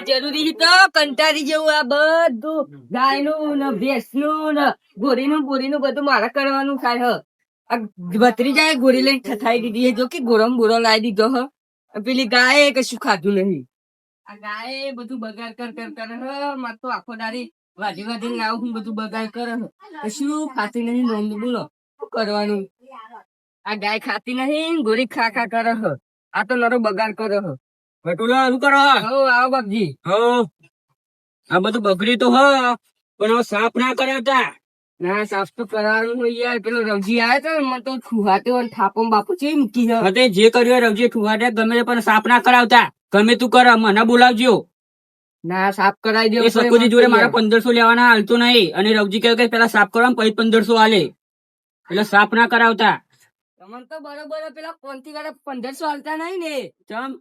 જરૂરી તો કંટાળી જેવું આ બધું. ગાયનું ને ભેંસનું ને ગોરીનું બોરીનું બધું મારે કરવાનું થાય હ. આ ભત્રીજાએ ગોરી લઈને ઠથાઈ દીધી હે, જો કે ગોરમ બોરો લાવી દીધો હ. પેલી ગાયે કશું ખાધું નહીં. આ ગાયે બધું બગાડ કર કર, કરે હ. માર તો આખો દાડી વાજી વાજી લાવ હું બધું બગાડ કરે હ. કશું ખાતી નહીં નોંધ બોલો. કરવાનું? આ ગાય ખાતી નહીં ગોરી ખા ખા કરે હ. આ તો નરો બગાડ કરે હ. ભટુલા શું કરો હો. આવો બાપજી. હો આ બધું બગડી તો હ પણ સાફ ના કરાતા ના સાફ તો કરાવવાનું યાર. પેલો રવજી આવ્યો તો મને તો હોય થાપો બાપુ છે મૂકી ગયો અરે જે કર્યો રવજી ઠુવાડે ગમે પણ સાફ ના કરાવતા. ગમે તું કર મને બોલાવજો. ના સાફ કરાવી પડે સકુજી જોડે મારા પંદરસો લેવાના હાલતો નહીં. અને રવજી કહ્યું કે પેલા સાફ કરવા પછી પંદરસો હાલે એટલે સાફ ના કરાવતા. તમને તો બરોબર પેલા કોનથી કરે પંદરસો હાલતા નહીં ને. ચમ?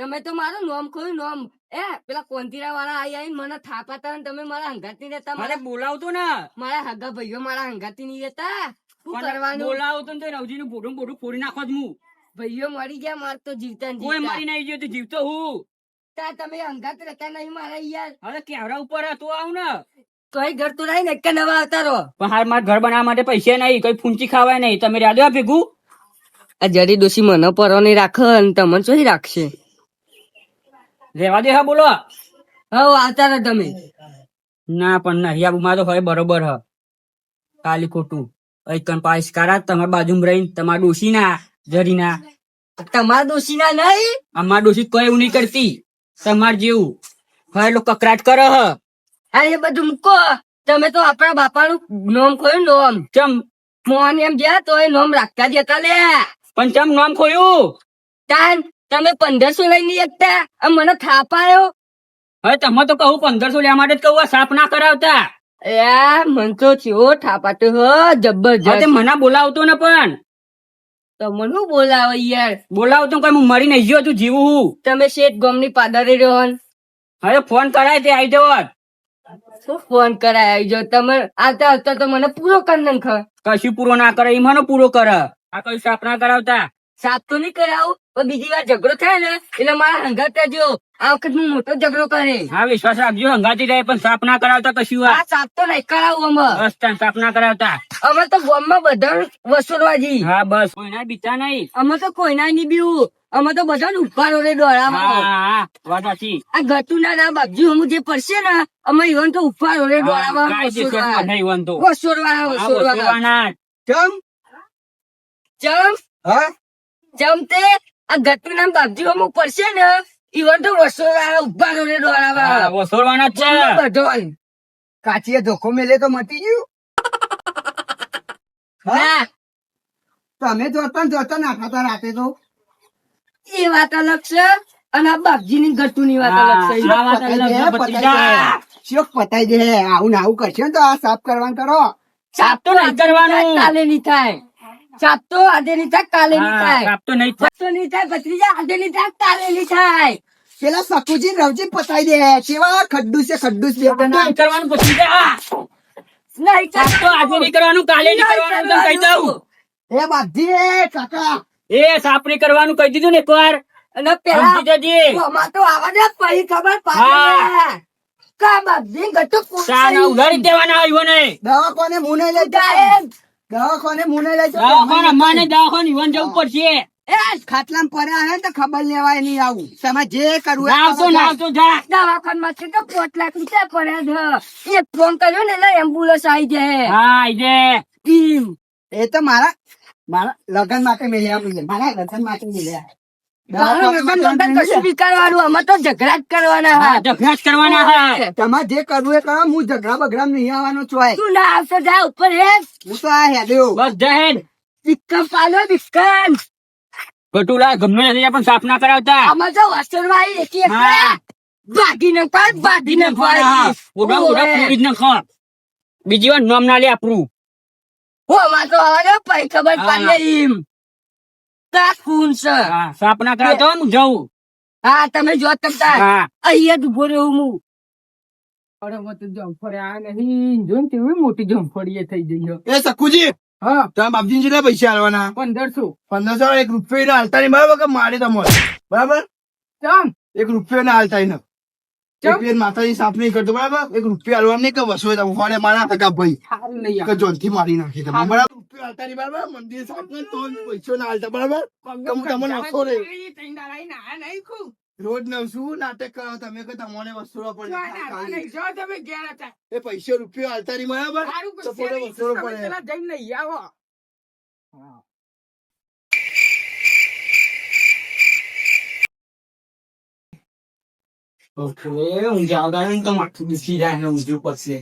તમે તો મારું નોમ ખોયું નોમ. એ પેલા કોંતીરા વાળા આઈ મને થાપાતા ને તમે મારા હંગાતી રહેતા મારે બોલાવતો ને. મારા હગા ભાઈઓ મારા હંગાતી નહીં રહેતા. શું કરવાનું? બોલાવતો ને રવજી નું બોડું બોડું ફોડી નાખો જ હું ભાઈઓ મરી ગયા માર તો જીવતા ને કોઈ મરી નહીં ગયો તો જીવતો હું. તા તમે હંગાત રહેતા નહીં મારા યાર. હવે કેવડા ઉપર હતો આવું ને. કઈ ઘર તો નહીં ને એક નવા આવતા રહો. પણ હાલ મારા ઘર બનાવવા માટે પૈસા નહીં કઈ ફૂંચી ખાવાય નહીં. તમે આ ભેગું? આ જડી ડોસી મને પરો નહીં રાખે અને તમને ચોઈ રાખશે. રેવા દે હા, બોલો. હવ આવતા રહો તમે. ના, પણ નરિયા બુમા તો હવે બરોબર, હ. કાલી ખોટું. કન પાસ કારા, તમારા બાજુમાં રહીને તમારા ડોશી ના, જરી ના. તમારા ડોસી ના નહીં અમાર ડોશી કોઈ એવું નહીં કરતી. તમાર જેવું. હવે લોકો કકરાટ કરો, હ. હા, એ બધું મૂકો. તમે તો આપણા બાપાનું નોમ ખોયું, નોમ. ચમ મોહન એમ જ્યાં તો એ નોમ રાખતા જતા લે પણ ચમ નામ ખોયું? તાન તમે પંદરસો લઈ નહીં એકતા મને થાપાયો હવે તમે તો કહું પંદરસો લેવા માટે જ કહું સાફ ના કરાવતા. મન તો ચેવો થાપાતો હ જબરજસ્ત. મને બોલાવતો ને પણ. તમને શું બોલાવો યાર? બોલાવતો કઈ હું મરી નહીં ગયો તું જીવું હું. તમે શેઠ ગમની પાદરે રહ્યો ને. હવે ફોન કરાય તે આવી જવો. શું ફોન કરાય જો તમે આવતા આવતા તો મને પૂરો કરી નાખ. કશું પૂરો ના કરે એ મને પૂરો કરે. આ કઈ સાફ ના કરાવતા? સાફ તો નહીં કરાવું પણ બીજી વાર ઝઘડો થાય ને એટલે મારા હંગાત જો આ વખત હું મોટો ઝઘડો કરે. હા વિશ્વાસ રાખજો હંગાતી રહે પણ સાફ ના કરાવતા કશું આ સાફ તો નહીં કરાવું અમે. બસ સાફ ના કરાવતા. અમે તો ગામમાં બધા વસૂલવાજી હા બસ. કોઈના બીતા નહીં. અમે તો કોઈના નહીં બીવું. અમે તો બધા ઉપાડો રે દોડામાં. વાત સાચી. આ ગતું ના ના બાપજી હું જે પડશે ને અમે ઈવન તો ઉપાડો રે દોડામાં. કાયદેસર વસૂલવા બધા ઈવન હા, વસૂલવા વસૂલવાના જ. કેમ ચમ હા ચમ તે આ ગટુ નામ બાપજી હું પડશે ને ઈવન તો વસોરા ઊભા રે હા, વસોરવાના છે. બધો કાચીએ ધોખો મેલે તો મટી ગયું. તમે જોતા ને જોતા ના ખાતા રાતે તો. એ વાત અલગ છે અને આ બાપજી ની ગટુ ની વાત અલગ? છે. શોક પતાઈ દે. આવું ને આવું કરશે ને તો આ સાફ કરવાનું કરો. સાફ તો નહીં કરવાનું. કાલે નહીં થાય. સાફ તો આજે નહીં થાય કાલે નહીં થાય તો નહીં થાય. તો નહીં થાય ભત્રીજા આજે નહીં થાય કાલે નહીં થાય પેલા સકુજી રવજી પતાઈ દે. કેવા ખડ્ડુ છે ખડ્ડુ છે. નહીં કરવાનું પછી જા. નહીં તો આજે નહીં કરવાનું કાલે નહીં કરવાનું કહી દઉં. એ બાધી એ કાકા. એ નહીં કરવાનું કહી દીધું ને એકવાર. અને પેલા સમજી તો આવા દે પછી ખબર પાડે કા બાધી ગટુ સાના ઉધારી દેવાના આવ્યો ને કોને મુને લઈ જાય. દવાખાને મુને લઈ જાઓ. દવાખાને અમારે દવાખાને ઈવન જવું પડશે. ખાટલામાં પડ્યા હે તો ખબર લેવાય નહીં આવું. તમે જે કરવું દવાખાનમાં આવતો આવતો જા. દવાખાનામાં છે તો પોત લાખ રૂપિયા પડ્યા છે. એક ફોન કર્યો ને એટલે એમ્બ્યુલન્સ આવી જાય. હા આઈ ટીમ એ તો મારા મારા લગન માટે મેળ્યા. મારા લગન માટે મેળ્યા તમારે જે કરવું એ કરો હું ઝઘડા બગડા નહીં આવવાનો છું તું ના આવતો જા ઉપર હે હું તો આ હેડ્યો બસ જહેન વિક્રમ પાલો વિક્રમ. ગટુલા ગમે નથી પણ સાફ ના કરાવતા. અમે તો વસરમાં આવી એકી એક હા. પાડ ભાગીને હા, પાડ પૂરી જ નાખો. બીજી વાર નામ ના લે આપણું. હો અમાર તો હવે પૈ ખબર. પડે ખૂન છે. સાપના સાફ તો હું જઉં. હા તમે જો તમતા અહીંયા ઊભો રહ્યો હું. અરે મત જમફળે આ નહીં. જો ને કેવી મોટી જમફળીએ થઈ જઈ. એ સકુજી હા. તમે બાપજી કેટલા પૈસા આલવાના? પંદરસો. પંદરસો એક રૂપિયો ના હાલતા નહીં બરાબર મારે તમારે બરાબર? ચમ. એક રૂપિયો ના હાલતા નહીં. એક માતાજી સાફ નહીં કરતો બરાબર? એક રૂપિયા હાલવા નહીં કે વસો તમે મારા હગા ભાઈ. કે જોનથી મારી નાખી તમે બરાબર? રૂપિયા હાલતા નહીં બરાબર? મંદિર સાફ નહીં તો પૈસો ના હાલતા બરાબર? રે. રોજ નવશું નાટક કરો તમે કે તમને વસૂલો પડે એ પૈસો રૂપિયો હાલતા નહીં બરાબર? તો પોતે પડે. હું. જાઉં તો માથું દુખી જાય ને ઊંધું પડશે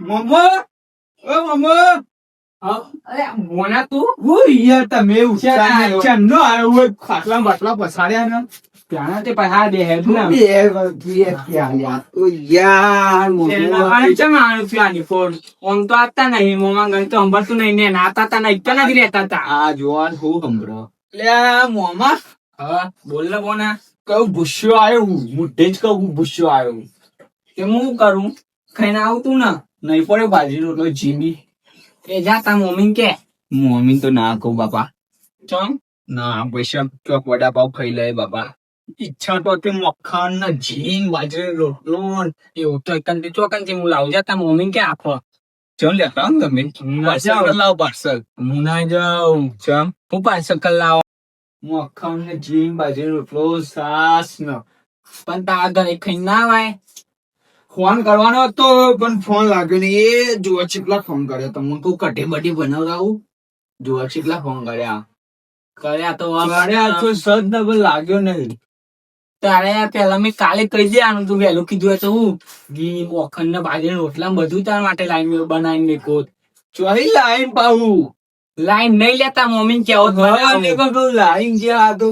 મમ્મા ઓ મમ્મા અરે મોના તું? હું યાર તમે ક્યાં ચંદો આવ્યો ખાટલા બાટલા પસાડ્યા ને. ત્યાં તે પૈસા દે હે તું બે બે ક્યાં ઓ યાર અને ચમ આનું પ્લાની ફોન? ઓમ તો આપતા નહીં મોમાં ગઈ તો સંભળતું નહીં ને નાતા તા નહીં તો નથી રહેતા તા. આ જોવાન હું લે મોમા? હા બોલ ને બોના કયું ભૂસ્યો આવ્યો મોઢે જ કહું ભૂસ્યો આવ્યો કે હું કરું? ખાઈને આવું તું ના. નહીં પડે ભાજી રોટલો એ જા તા મમ્મી કે મમ્મી તો ના કહું બાપા ચમ ના પૈસા ચોક વડાપાવ ખાઈ લે બાપા ઈચ્છા તો તે મક્ખન ને જીન બાજરી રોટલો ને એવું તો એકનથી ચોકનથી હું લાવું જા તા મમ્મી કે આપો ચલ લેતા આવો ને તમે પાર્સલ લાવો પાર્સલ હું ના જાઉં ચમ હું પાંચસો કલાક મક્ખન ને જીન બાજરી રોટલો સાસ ને પણ તારા ઘરે ખાઈ ના આવાય ફોન કરવાનો હતો પણ ફોન લાગ્યો નહીં. એ જોવા ચેટલા ફોન કર્યો તમને કહું કઢી બઢી બનાવડાવું જોવા ચેટલા ફોન કર્યા? કર્યા તો કર્યા તો સદ ડબલ લાગ્યો નહીં. તારે પેલા મેં કાલે કહી દેવાનું તું વહેલું કીધું તો હું. ઘી મોખન ને બાજરી રોટલા બધું તારા માટે લાઈન બનાવીને મેકો ચોરી લાઈન પાવું લાઈન નહીં લેતા મમ્મી કેવો લાઈન જે આ તો.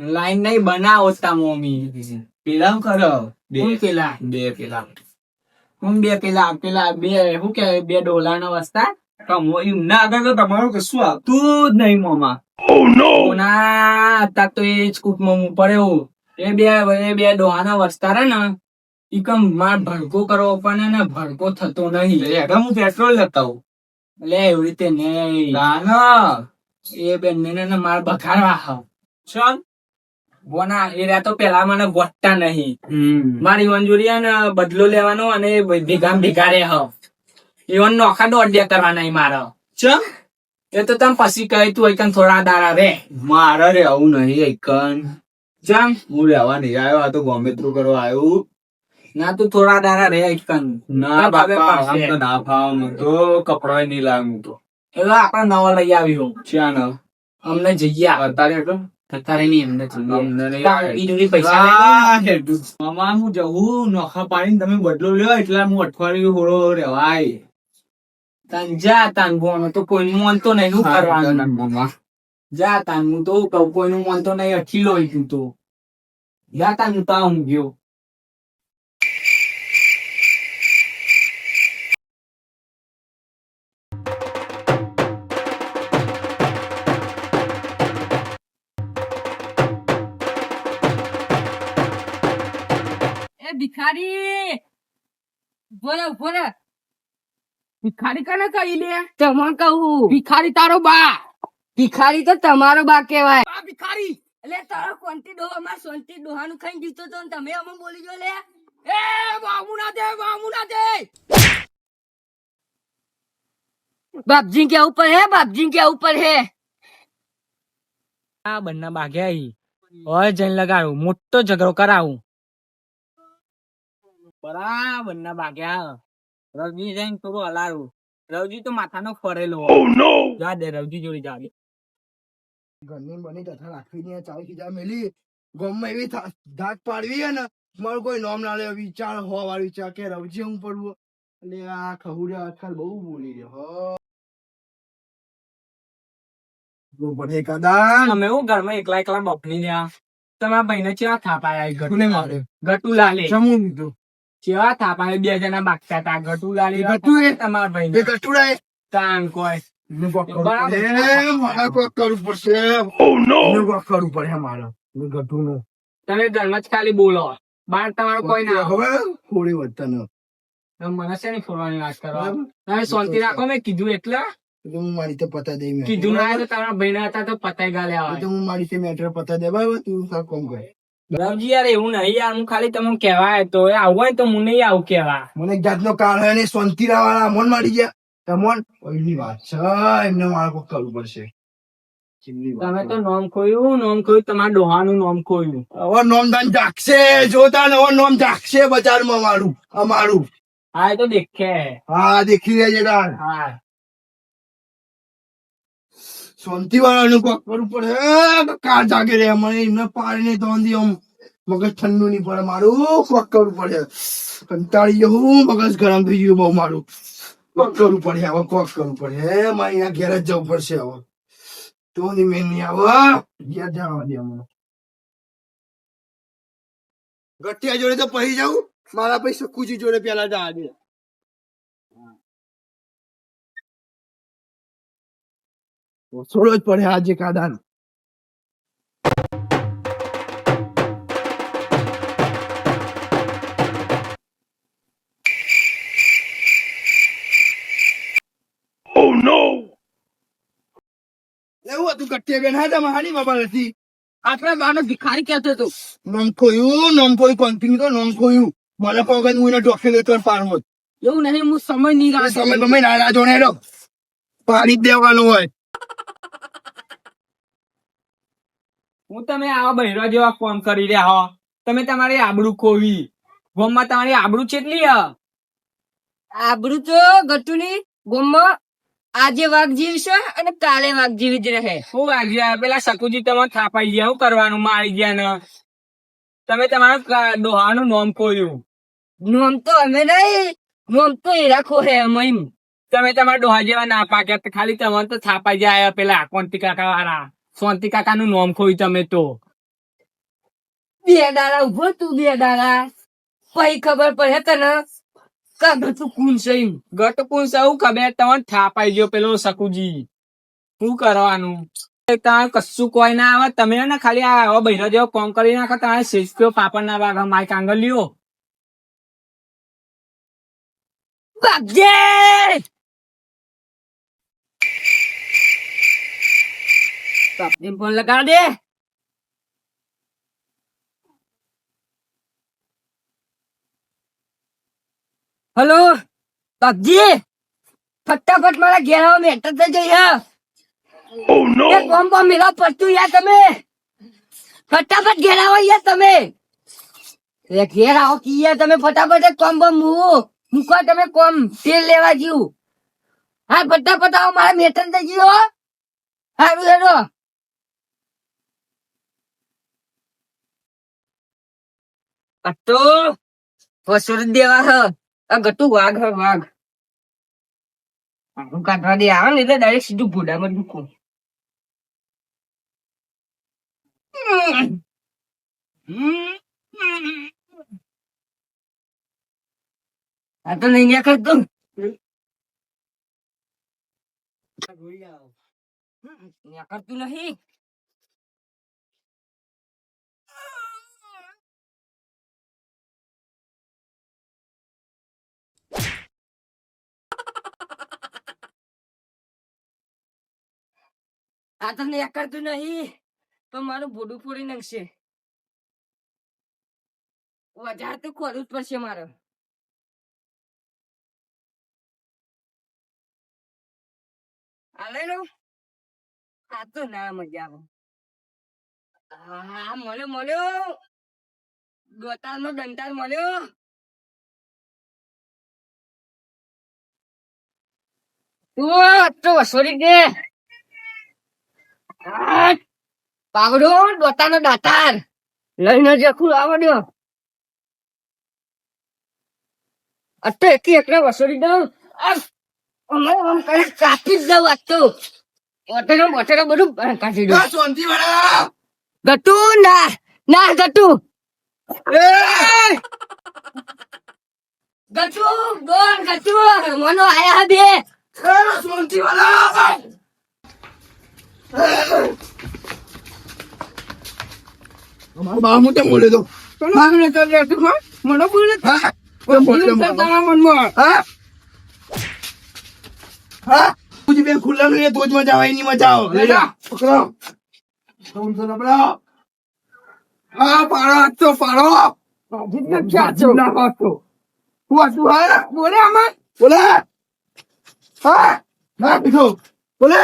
લાઈન નહીં બનાવો તા મમ્મી. પેલા કરો હું પેલા બે પેલા. હું બે પેલા પેલા બે શું કે બે ડોલા નો વસ્તા ના આગળ તો તમારું કશું આવતું જ નહીં મોમાં. ના અત્યાર તો એ સ્કૂપમાં હું પડ્યો. એ બે એ બે ડોહાના વસ્તા રે ને ઈ કમ માર ભડકો કરવો પડે ને ભડકો થતો નહીં. એટલે હું પેટ્રોલ લેતા હું લે એવી રીતે નહીં. ના ના. એ બેન ને માર બખાડવા હાવ. ચાલ. બોના એ તો પેલા મને ગોઠતા નહીં. મારી મંજૂરી ને બદલો લેવાનો અને ભેગા ભેગા રે હાવ. ઈવન નોખા દોડ્યા કરવાના મારો. ચમ? એ તો તમે પછી કહે તું એકન થોડા દારા રે. મારે રે આવું નહીં એકન. જમ હું રહેવા નહીં આવ્યો આ તો ગોમેત્રું કરવા આવ્યું. ના તું થોડા દાડા રે એકન. ના બાપા આમ તો ના ફાવ હું તો કપડા નહીં લાગ્યું તો. એટલે આપડે નવા લઈ આવ્યો. ના અમને જઈએ અત્યારે તો અત્યારે નહીં એમને જઈએ તાર પૈસા. મામા હું જવું નોખા પાડીને તમે બદલો લ્યો એટલે હું અઠવાડિયું હોળો રેવાય. તાન જા તાન બોનો તો કોઈનું માનતો નહીં શું કરવાનું મામા. જા તાન હું તો કહું કોઈનું માનતો નહીં અઠી લો તું તો. જા તાન હું તો આવું ગયો. ભિખારી બોલો બોલો ભિખારી કને કહી લે? તમને કહું. ભિખારી તારો બા. ભિખારી તો તમારો બા કહેવાય. બા ભિખારી. એટલે તારો કોંતી ડોહા માં સોંતી ડોહાનું ખાઈ દીધો તો તમે અમે બોલી ગયો લે. એ વામુ ના દે વામુ ના દે. બાપજી કે ઉપર હે? બાપજી કે ઉપર હે? આ બંને ભાગ્યા ઈ હવે જઈને લગાડું. મોટો ઝઘડો કરાવું. બરાબર ના ભાગ્યા. રવજી જઈને થોડું હલાડું રવજી તો માથાનો ફરેલો જા દે રવજી જોડી જાગે ઘરની બની તથા નહીં ચાવી ખીજા મેલી. ગમે એવી ધાક પાડવી હે ને મારું કોઈ નોમ ના લે. વિચાર હોવા વાળો વિચાર કે રવજી હું પડવું. એટલે આ ખહુડિયા આજકાલ બહુ બોલી રહ્યો. હો. કદા અમે હું ઘરમાં એકલા એકલા બફની રહ્યા તમારા ભાઈને ચેવા થાપાયા ને મારે ગટુ લાલે? જમું લીધું ચેવા થાપા બે જણા બાકતા હતા. ગટુ લાલે એ ગટુ એ? તમારા કટુડા એ તાન કોઈ. ગઢુનું. તમે ધર્મ જ ખાલી બોલો. બાર તમારો કોઈ ના હવે થોડી વધતા ન મને છે ને ફોરવાની વાત કરો. તમે શાંતિ રાખો મેં કીધું એટલે. હું મારી તો પતા દઈ કીધું ના તો તમારા ભાઈ હતા તો પતાઈ ગાલે તો હું મારી મેટર પતા દે. બરાબર તું કોમ કર. બરાબર યાર એવું નહીં યાર હું ખાલી તમને કહેવાય તો. એ આવું હોય તો હું નહીં આવું કહેવા. મને જાતનો કાળ હોય ને શાંતિરા વાળા મન મારી ગયા. તમોન ઓઈની વાત છે એમને મારે કોક કરવું પડશે. તમે તો નોમ ખોયું નોમ ખોયું તમારા ડોહાનું નોમ ખોયું. હવે નોમદાન જાગશે જોતા ને હવે નોમ જાગશે બજારમાં મારું અમારું. હા એ તો દેખે. હા દેખી રહ્યા છે હા. શાંતિ વાળાનું કોક કરવું પડે. કાર જાગે રે મને એમને પાડીને ધોંધી આમ. મગજ ઠંડુ નહીં પડે, મારું કોક કરવું પડે. કંટાળી જવું મગજ ગરમ થઈ ગયું બહુ મારું. કોક કરવું પડે, હવે કોક કરવું પડે. મારે અહીંયા ઘેર જ જવું પડશે હવે. તો ની મેં નહીં આવે ઘેર જવા દે હમણાં ગઠિયા જોડે તો પહી જાઉં. મારા પછી સકુજી જોડે પેલા જવા દે. છોડો જ પડે આજે કાદાન. એવું હતું કટ્ટે બેન હા તમે હાની બાબા નથી આપડે બાનો ભિખારી કહેતો હતો નોમ ખોયું નોમ કોઈ કોન્ટિન્યુ તો નોમ ખોયું. મને પગત હું એને ડોક્ટર લેતો પાડો એવું નહીં હું સમય નહીં આ સમય તમે નાના જોડે ને પાડી જ દેવાનું હોય. હું તમે આવા બહેરા જેવા ફોન કરી રહ્યા હો. તમે તમારી આબડું ખોવી. ગોમમાં તમારી આબડું કેટલી આબડું આબરૂ તો ગટુની ગોમમાં આજે વાઘ જીવશે અને કાલે વાઘ જીવી જ રહે. શું વાગ્યા પેલા શકુજી તમે થાપાઈ ગયા. હું કરવાનું? મારી ગયા ને. તમે તમારા ડોહાનું નોમ ખોયું નોમ તો અમે નહીં. નોમ તો એ રાખો હે એમ. તમે તમારા ડોહા જેવા ના પાક્યા તો ખાલી તમારે તો થાપાઈ જાય પેલા કોંતી કાકા વાળા. સોંતી કાકા નું નોમ ખોયું તમે તો. બે દાડા ઊભો તું બે દાડા. પછી ખબર પડે તને તું કુન છે એમ. ગટકું સૌ ખબર તમને થાપાઈ ગયો પેલો સકુજી શું કરવાનું? તમે કશું કોઈ ના આવે, તમે ને ખાલી આ બૈરા જેવો કોમ કરી નાખો તમારે શેષપ્યો પાપડ ના વાગ માય કાંગળ લ્યો. ફોન લગાડ દે. હલો બાપજી ફટાફટ મારા ઘેર આવો મેટર થઈ જઈ હા એ કોમ કોમ મેલા પડતું યાર તમે ફટાફટ ઘેર આવો યાર તમે એ ઘેર આવો કી યાર તમે ફટાફટ એક કોમ કોમ મૂવો મૂકો તમે કોમ તેલ લેવા જીવ હા ફટાફટ આવો મારા મેટર થઈ ગયો હો. હારું હેડો અતો વસુર દેવા હ આ ગટુ વાઘ હે વાઘ. હું કાઢવા દે, આવે ને એટલે ડાયરેક્ટ સીધું ભૂડામાં મૂકું. આ તો નહીં કરતો. કરતું નહીં. આ તો નહીં નહીં. પણ મારું ભોડું ફોડી નાખશે. વધારે તો ખોરવું જ પડશે મારે. આ લો આ તો ના મજા આવે. હા, મળ્યો મળ્યો. દોતાલ નો દંતાલ મળ્યો. તું તો વસોડી દે. પાવડો દોતાનો દાતાર. લઈને જખું આવડ્યો અતો એકી એકલા વસોડી દઉં. અમે આમ કરી કાપી જ દઉં આ તો. ઓટેનો બોટેનો બધું કાઢી દઉં. શાંતિ વાળા. ગટુ ના ના ગટુ. ગટુ બોલ ગટુ મનો આયા બે. શાંતિ વાળા. બા હું તેમ બોલે તો મને તો લેતું હો. મને બોલે તો. હા બોલે તો તારા મનમાં. હા હા તું તો તો તો બોલે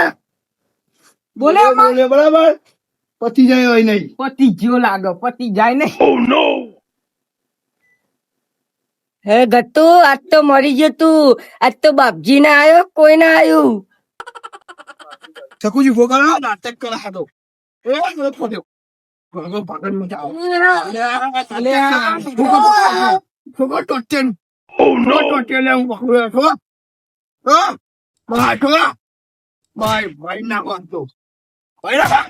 બોલે. બોલે બરાબર? પતી જાય હોય નહીં. પતિ ગયો લાગે પતિ જાય નહીં. હે ગત્તુ આજ તો મરી ગયો તું. આજ તો બાપજી ના આવ્યો કોઈ ના આવ્યું શકુજી ફોકાનો નાટક કરે હાતો એ મને ફોડ્યો ભાગો ભાગન મજા આવે. અલ્યા. ફોકો ટોટેન ઓ નો ટોટેન હું પકડ્યો છો હા. બાય ભાઈ ભાઈ ના વાંધો બાય ના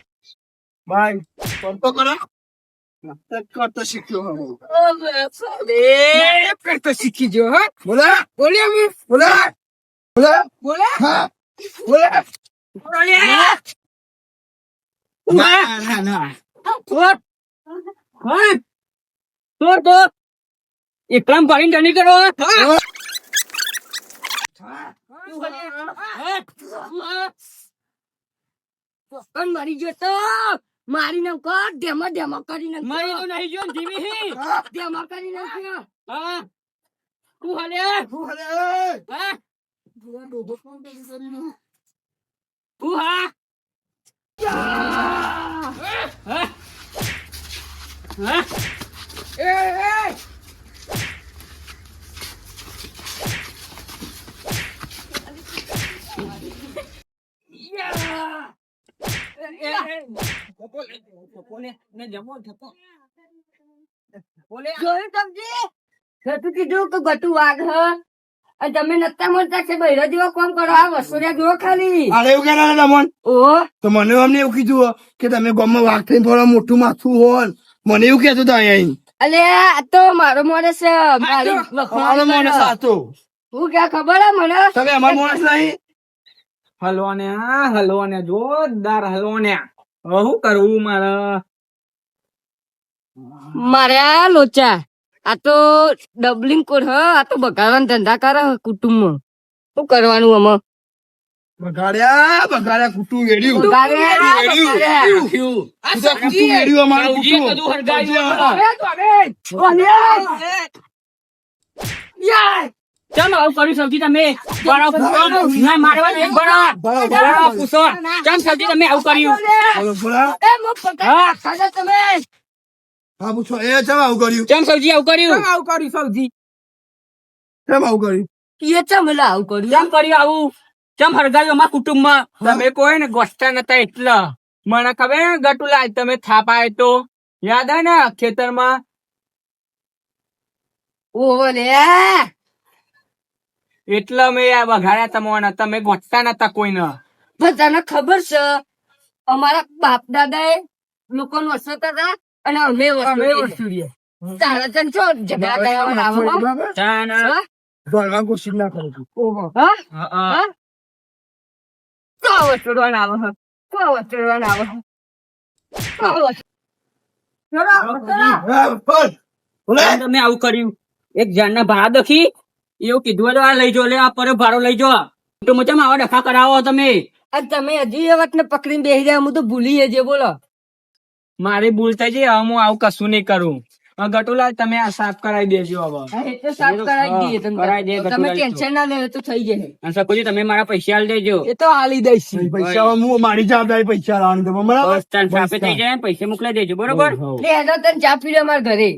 બાય ફોટો કરો નાટક કરતો શીખ્યો હું એ કરતો શીખી જો હા બોલે બોલે અમે બોલે બોલે બોલે હા બોલે બોલે ના ના ના હા તો તો એકલામ પાડીને ધણી કરો હા પકડ મરી ગયો તો. મારી નામ કર ધેમો ધેમો કરી નાખ મારી તો નહીં જો ધીમી. હી ધેમો કરી નાખ હા. તું હલે? તું હા. હા. તું અને તમે નતા મળતા છે બૈરો જેવો કોમ કરો? આ વસુરિયા જુઓ ખાલી. અરે એવું કહેતા હતા મન તો મને અમને એવું કીધું કે તમે ગામમાં વાઘ થઈને ફરો મોટું માથું હોય. મને એવું કહેતો હતો અહીંયા અલે આ તો મારો માણસ છે મારી કરે. સાચો હું ક્યાં ખબર હે મને? તમે અમારો માણસ નહીં? હલવાને આ હલવાને જોરદાર હલવાને. હવે શું કરવું મારે? મારે આ લોચા. આ તો ડબલિંગ કોડ હ આ તો બગાડવાનો ધંધા કરે કુટુંબ શું કરવાનું અમે બગાડ્યા બગાડ્યા કુટું એડ્યું બગાડ્યા, વેડ્યું. બગાડ્યા. ચાલો આવું કર્યું સૌથી તમે ના મારવા પૂછો ચાલ સૌથી તમે આવું કર્યું. એ મો પકડ ખાધા તમે. હા પૂછો. એ ચમ આવું કર્યું? ચમ સૌજી આવું કર્યું? આવું કર્યું સૌજી ચમ આવું કર્યું? એ ચમલા આવું કર્યું? ચમ કર્યું આવું? ચમ હરગાવ્યું અમારા કુટુંબમાં? તમે કોઈ ને ગોસ્તા નતા એટલા. મને ખબર ગટુલા તમે થાપાય તો. યાદ હે ને ખેતરમાં? ઓહો લે. એટલે મેં આ બગાડ્યા તમને તમે ગોઠતા નતા કોઈને. બધાને ખબર છે અમારા બાપ દાદા એ લોકો વસતા હતા અને અમે વસુડીએ તારા તન છો ઝઘડા? ભણવા કોશિશ ના કરું છું. ઓહો. હા હા. હા? તો વસુડવાના આવો તમે કર્યું. એક જાનના ભાડા દખી એવું કીધું આ લઈ જો લે આ પર ભાડો લઈ જો. તો મચામાં આવા ડખા કરાવો તમે. તમે હજી એ વાતને પકડીને બેસી જાય હું તો ભૂલી જજે બોલો. મારી ભૂલ થઈ છે હવે હું આવું કશું નહીં કરું. ગટુલાલ તમે આ સાફ કરાવી દેજો હવે. તો સાફ કરાવી દઈએ તમે ટેન્શન ના લેવો તો થઈ જાય અને સકુજી તમે મારા પૈસા આલી દેજો. એ તો હાલી દઈશ. પૈસા હું મારી જવાબદારી પૈસા લાવવાની તમે બરાબર? બસ ચાલ સાફે થઈ જાય પૈસા મોકલાઈ દેજો બરોબર. લે હેડો તને ચા પી લે અમારા ઘરે.